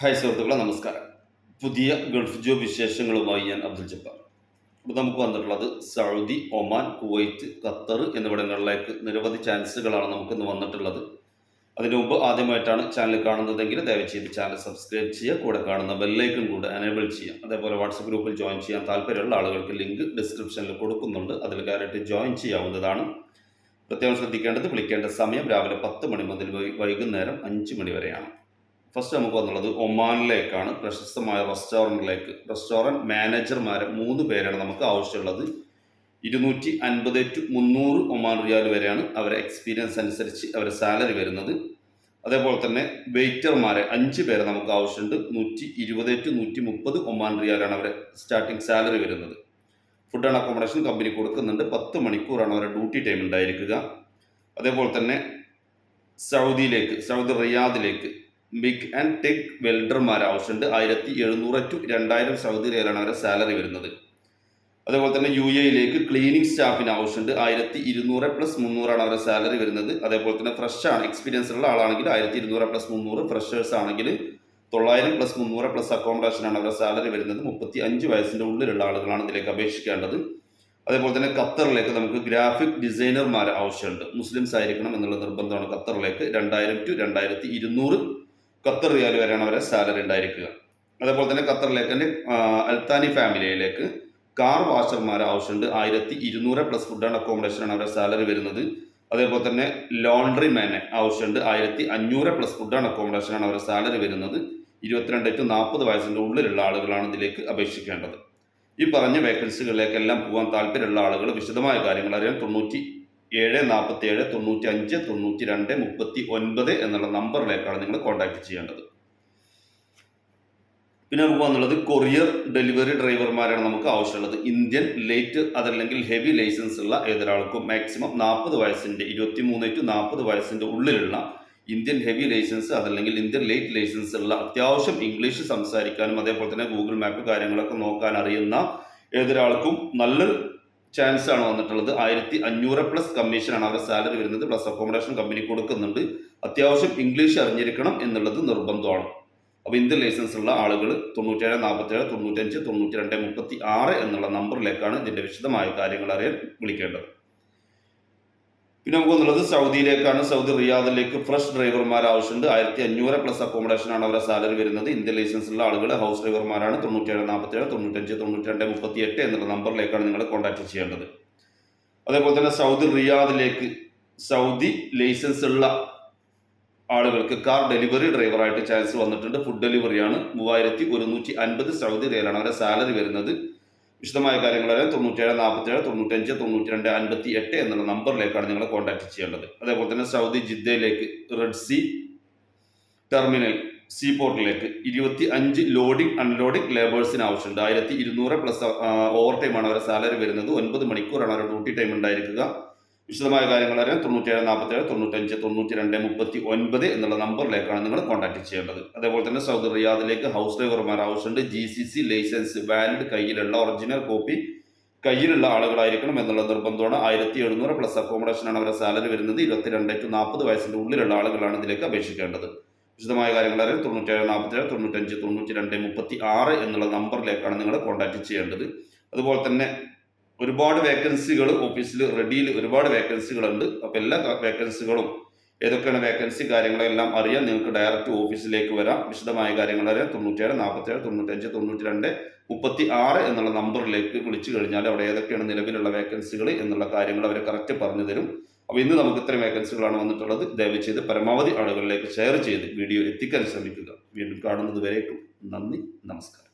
Hi സുഹൃത്തുക്കളെ നമസ്കാരം. പുതിയ ഗൾഫ് ജോബ് വിശേഷങ്ങളുമായി ഞാൻ അബ്ദുൽ ജബ്ബാർ. അപ്പോൾ നമുക്ക് വന്നിട്ടുള്ളത് സൗദി ഒമാൻ കുവൈറ്റ് ഖത്തർ എന്നിവിടങ്ങളിലേക്ക് നിരവധി ചാൻസുകളാണ് നമുക്കിന്ന് വന്നിട്ടുള്ളത്. അതിനു മുമ്പ് ആദ്യമായിട്ടാണ് ചാനൽ കാണുന്നതെങ്കിൽ ദയവചെയ്ത് ചാനൽ സബ്സ്ക്രൈബ് ചെയ്യുക കൂടെ കാണുന്ന ബെല്ലൈക്കൺ കൂടെ എനേബിൾ ചെയ്യാം അതേപോലെ വാട്സപ്പ് ഗ്രൂപ്പിൽ ജോയിൻ ചെയ്യാൻ താല്പര്യമുള്ള ആളുകൾക്ക് ലിങ്ക് ഡിസ്ക്രിപ്ഷനിൽ കൊടുക്കുന്നുണ്ട്. അതിൽ കയറിയിട്ട് ജോയിൻ ചെയ്യാവുന്നതാണ്. പ്രത്യേകം ശ്രദ്ധിക്കേണ്ടത് വിളിക്കേണ്ട സമയം രാവിലെ പത്ത് മണി മുതൽ വൈകുന്നേരം അഞ്ച് മണി വരെയാണ്. ഫസ്റ്റ് നമുക്ക് വന്നുള്ളത് ഒമാനിലേക്കാണ്. പ്രശസ്തമായ റെസ്റ്റോറന്റിലേക്ക് റെസ്റ്റോറന്റ് മാനേജർമാരെ മൂന്ന് പേരാണ് നമുക്ക് ആവശ്യമുള്ളത്. ഇരുന്നൂറ്റി അൻപത് ടു മുന്നൂറ് ഒമാൻ റിയാൽ വരെയാണ് അവരെ എക്സ്പീരിയൻസ് അനുസരിച്ച് അവരെ സാലറി വരുന്നത്. അതേപോലെ തന്നെ വെയിറ്റർമാരെ അഞ്ച് പേരെ നമുക്ക് ആവശ്യമുണ്ട്. നൂറ്റി ഇരുപത് ടു നൂറ്റി മുപ്പത് ഒമാൻ റിയാലാണ് അവരെ സ്റ്റാർട്ടിംഗ് സാലറി വരുന്നത്. ഫുഡ് ആൻഡ് അക്കോമഡേഷൻ കമ്പനി കൊടുക്കുന്നുണ്ട്. പത്ത് മണിക്കൂറാണ് അവരുടെ ഡ്യൂട്ടി ടൈം ഉണ്ടായിരിക്കുക. അതേപോലെ തന്നെ സൗദിയിലേക്ക് സൗദി റിയാദിലേക്ക് ബിഗ് ആൻഡ് ടെക് വെൽഡർമാർ ആവശ്യമുണ്ട്. ആയിരത്തി എഴുന്നൂറ് ടു രണ്ടായിരം സൗദി റിയലാണ് അവരുടെ സാലറി വരുന്നത്. അതേപോലെ തന്നെ യു എയിലേക്ക് ക്ലീനിങ് സ്റ്റാഫിന് ആവശ്യമുണ്ട്. ആയിരത്തി ഇരുന്നൂറ് പ്ലസ് മുന്നൂറാണ് അവരുടെ സാലറി വരുന്നത്. അതേപോലെ തന്നെ ഫ്രഷ് ആണ്. എക്സ്പീരിയൻസ് ഉള്ള ആളാണെങ്കിൽ ആയിരത്തി ഇരുന്നൂറ് പ്ലസ് മുന്നൂറ് ഫ്രഷേഴ്സ് ആണെങ്കിൽ തൊള്ളായിരം പ്ലസ് മുന്നൂറ് പ്ലസ് അക്കോമഡേഷൻ ആണ് അവരുടെ സാലറി വരുന്നത്. മുപ്പത്തി അഞ്ച് വയസ്സിന്റെ ഉള്ളിലുള്ള ആളുകളാണ് ഇതിലേക്ക് അപേക്ഷിക്കേണ്ടത്. അതേപോലെ തന്നെ ഖത്തറിലേക്ക് നമുക്ക് ഗ്രാഫിക് ഡിസൈനർമാർ ആവശ്യമുണ്ട്. മുസ്ലിംസ് ആയിരിക്കണം എന്നുള്ള നിർബന്ധമാണ് ഖത്തറിലേക്ക്. രണ്ടായിരം ടു രണ്ടായിരത്തി ഇരുന്നൂറ് ഖത്തർ റിയാൽ വരെയാണ് അവരെ സാലറി ഉണ്ടായിരിക്കുക. അതേപോലെ തന്നെ ഖത്തറിലേക്ക് തന്നെ അൽത്താനി ഫാമിലിയിലേക്ക് കാർ വാഷർമാർ ആവശ്യമുണ്ട്. ആയിരത്തി ഇരുന്നൂറ് പ്ലസ് ഫുഡ് ആൻഡ് അക്കോമഡേഷൻ ആണ് അവരുടെ സാലറി വരുന്നത്. അതേപോലെ തന്നെ ലോണ്ടറി മാനെ ആവശ്യമുണ്ട്. ആയിരത്തി അഞ്ഞൂറ് പ്ലസ് ഫുഡ് ആൻഡ് അക്കോമഡേഷൻ ആണ് അവരുടെ സാലറി വരുന്നത്. ഇരുപത്തിരണ്ട് ടു നാൽപ്പത് വയസ്സിന്റെ ഉള്ളിലുള്ള ആളുകളാണ് ഇതിലേക്ക് അപേക്ഷിക്കേണ്ടത്. ഈ പറഞ്ഞ വേക്കൻസികളിലേക്കെല്ലാം പോകാൻ താല്പര്യമുള്ള ആളുകൾ വിശദമായ കാര്യങ്ങൾ അറിയാൻ തൊണ്ണൂറ്റി ഏഴ് നാൽപ്പത്തി ഏഴ് തൊണ്ണൂറ്റി അഞ്ച് തൊണ്ണൂറ്റി രണ്ട് മുപ്പത്തി ഒൻപത് എന്നുള്ള നമ്പറിലേക്കാണ് നിങ്ങൾ കോൺടാക്ട് ചെയ്യേണ്ടത്. പിന്നെ നമുക്ക് വന്നുള്ളത് കൊറിയർ ഡെലിവറി ഡ്രൈവർമാരാണ് നമുക്ക് ആവശ്യമുള്ളത്. ഇന്ത്യൻ ലേറ്റ് അതല്ലെങ്കിൽ ഹെവി ലൈസൻസ് ഉള്ള ഏതൊരാൾക്കും മാക്സിമം നാൽപ്പത് വയസ്സിന്റെ ഇരുപത്തി മൂന്ന് ടു നാൽപ്പത് വയസ്സിന്റെ ഉള്ളിലുള്ള ഇന്ത്യൻ ഹെവി ലൈസൻസ് അതല്ലെങ്കിൽ ഇന്ത്യൻ ലേറ്റ് ലൈസൻസ് ഉള്ള അത്യാവശ്യം ഇംഗ്ലീഷ് സംസാരിക്കാനും അതേപോലെ തന്നെ ഗൂഗിൾ മാപ്പ് കാര്യങ്ങളൊക്കെ നോക്കാൻ അറിയുന്ന ഏതൊരാൾക്കും നല്ലൊരു ചാൻസ് ആണ് വന്നിട്ടുള്ളത്. ആയിരത്തി അഞ്ഞൂറ് പ്ലസ് കമ്മീഷനാണ് അവരുടെ സാലറി വരുന്നത്. പ്ലസ് അക്കോമഡേഷൻ കമ്പനി കൊടുക്കുന്നുണ്ട്. അത്യാവശ്യം ഇംഗ്ലീഷ് അറിഞ്ഞിരിക്കണം എന്നുള്ളത് നിർബന്ധമാണ്. അപ്പോൾ ഇന്ത്യൻ ലൈസൻസ് ഉള്ള ആളുകൾ തൊണ്ണൂറ്റേഴ് നാൽപ്പത്തേഴ് തൊണ്ണൂറ്റഞ്ച് തൊണ്ണൂറ്റി രണ്ട് മുപ്പത്തി ആറ് എന്നുള്ള നമ്പറിലേക്കാണ് ഇതിന്റെ വിശദമായ കാര്യങ്ങൾ അറിയാൻ വിളിക്കേണ്ടത്. പിന്നെ നമുക്ക് വന്നുള്ളത് സൗദിയിലേക്കാണ്. സൗദി റിയാദിലേക്ക് ഫ്രഷ് ഡ്രൈവർമാർ ആവശ്യമുണ്ട്. ആയിരത്തി അഞ്ഞൂറ് പ്ലസ് അക്കോമഡേഷൻ ആണ് അവരുടെ സാലറി വരുന്നത്. ഇന്ത്യൻ ലൈസൻസ് ഉള്ള ആളുകൾ ഹൗസ് ഡ്രൈവർമാരാണ് തൊണ്ണൂറ്റേഴ് നാൽപ്പത്തേഴ് തൊണ്ണൂറ്റഞ്ച് തൊണ്ണൂറ്റി രണ്ട് മുപ്പത്തി എട്ട് എന്നുള്ള നമ്പറിലേക്കാണ് നിങ്ങൾ കോൺടാക്ട് ചെയ്യേണ്ടത്. അതേപോലെ തന്നെ സൗദി റിയാദിലേക്ക് സൗദി ലൈസൻസ് ഉള്ള ആളുകൾക്ക് കാർ ഡെലിവറി ഡ്രൈവറായിട്ട് ചാൻസ് വന്നിട്ടുണ്ട്. ഫുഡ് ഡെലിവറിയാണ് മൂവായിരത്തി ഒരുന്നൂറ്റി അൻപത് സൗദി റിയലാണ് അവരുടെ സാലറി വരുന്നത്. വിശദമായ കാര്യങ്ങളെ അറിയാൻ തൊണ്ണൂറ്റേഴ് നാൽപ്പത്തേഴ് തൊണ്ണൂറ്റഞ്ച് തൊണ്ണൂറ്റി രണ്ട് അൻപത്തി എട്ട് എന്നുള്ള നമ്പറിലേക്കാണ് നിങ്ങൾ കോൺടാക്ട് ചെയ്യേണ്ടത്. അതേപോലെ തന്നെ സൗദി ജിദ്ദയിലേക്ക് റെഡ് സി ടെർമിനൽ സീ പോർട്ടിലേക്ക് ഇരുപത്തി അഞ്ച് ലോഡിംഗ് അൺലോഡിംഗ് ലേബേഴ്സിന് ആവശ്യമുണ്ട്. ആയിരത്തി ഇരുന്നൂറ് പ്ലസ് ഓവർ ടൈമാണ് അവരുടെ സാലറി വരുന്നത്. ഒൻപത് മണിക്കൂറാണ് അവരുടെ ഡ്യൂട്ടി ടൈം ഉണ്ടായിരിക്കുക. വിശദമായ കാര്യങ്ങൾ അറിയാൻ തൊണ്ണൂറ്റേഴ് നാൽപ്പത്തേഴ് തൊണ്ണൂറ്റഞ്ച് തൊണ്ണൂറ്റി രണ്ട് മുപ്പത്തി ഒൻപത് എന്നുള്ള നമ്പറിലേക്കാണ് നിങ്ങൾ കോൺടാക്ട് ചെയ്യേണ്ടത്. അതേപോലെ തന്നെ സൗദി റിയാദിലേക്ക് ഹൗസ് ഡ്രൈവർമാർ ആവശ്യമുണ്ട്. G C C licence valid കയ്യിലുള്ള ഒറിജിനൽ കോപ്പി കയ്യിലുള്ള ആളുകളായിരിക്കണം എന്നുള്ള നിർബന്ധമാണ്. ആയിരത്തി എഴുന്നൂറ് പ്ലസ് അക്കോമഡേഷനാണ് അവരുടെ സാലറി വരുന്നത്. ഇരുപത്തിരണ്ട് ടു നാൽപ്പത് വയസ്സിന്റെ ഉള്ളിലുള്ള ആളുകളാണ് ഇതിലേക്ക് അപേക്ഷിക്കേണ്ടത്. വിശദമായ കാര്യങ്ങൾ അറിയാൻ തൊണ്ണൂറ്റേഴ് നാൽപ്പത്തേഴ് തൊണ്ണൂറ്റഞ്ച് തൊണ്ണൂറ്റി രണ്ട് മുപ്പത്തി ആറ് എന്നുള്ള നമ്പറിലേക്കാണ് നിങ്ങൾ കോൺടാക്ട് ചെയ്യേണ്ടത്. അതുപോലെ തന്നെ ഒരുപാട് വേക്കൻസികൾ ഓഫീസിൽ റെഡിയിൽ ഒരുപാട് വേക്കൻസികളുണ്ട് അപ്പോൾ എല്ലാ വേക്കൻസികളും ഏതൊക്കെയാണ് വേക്കൻസി കാര്യങ്ങളെല്ലാം അറിയാൻ നിങ്ങൾക്ക് ഡയറക്റ്റ് ഓഫീസിലേക്ക് വരാം. വിശദമായ കാര്യങ്ങൾ അറിയാം. തൊണ്ണൂറ്റേഴ് നാൽപ്പത്തേഴ് തൊണ്ണൂറ്റഞ്ച് തൊണ്ണൂറ്റി രണ്ട് മുപ്പത്തി ആറ് എന്നുള്ള നമ്പറിലേക്ക് വിളിച്ചു കഴിഞ്ഞാൽ അവിടെ ഏതൊക്കെയാണ് നിലവിലുള്ള വേക്കൻസികൾ എന്നുള്ള കാര്യങ്ങൾ അവർ കറക്റ്റ് പറഞ്ഞു തരും. അപ്പോൾ ഇന്ന് നമുക്ക് ഇത്രയും വേക്കൻസികളാണ് വന്നിട്ടുള്ളത്. ദയവ് ചെയ്ത് പരമാവധി ആളുകളിലേക്ക് ഷെയർ ചെയ്ത് വീഡിയോ എത്തിക്കാൻ ശ്രമിക്കുക. വീണ്ടും കാണുന്നത് വരേക്കും. നന്ദി നമസ്കാരം.